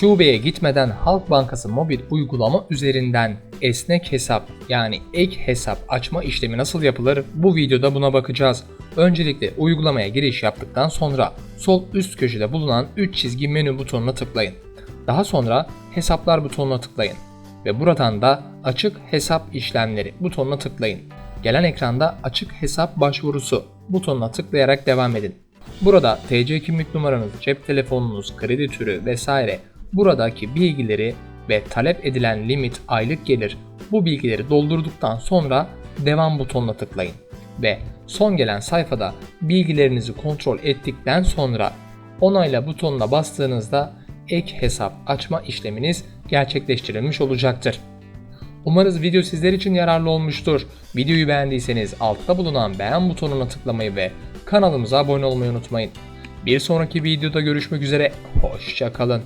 Şubeye gitmeden Halk Bankası mobil uygulama üzerinden esnek hesap yani ek hesap açma işlemi nasıl yapılır? Bu videoda buna bakacağız. Öncelikle uygulamaya giriş yaptıktan sonra sol üst köşede bulunan 3 çizgi menü butonuna tıklayın. Daha sonra hesaplar butonuna tıklayın ve buradan da açık hesap işlemleri butonuna tıklayın. Gelen ekranda açık hesap başvurusu butonuna tıklayarak devam edin. Burada TC kimlik numaranız, cep telefonunuz, kredi türü vesaire buradaki bilgileri ve talep edilen limit aylık gelir bu bilgileri doldurduktan sonra devam butonuna tıklayın ve son gelen sayfada bilgilerinizi kontrol ettikten sonra onayla butonuna bastığınızda ek hesap açma işleminiz gerçekleştirilmiş olacaktır. Umarız video sizler için yararlı olmuştur. Videoyu beğendiyseniz altta bulunan beğen butonuna tıklamayı ve kanalımıza abone olmayı unutmayın. Bir sonraki videoda görüşmek üzere, hoşçakalın.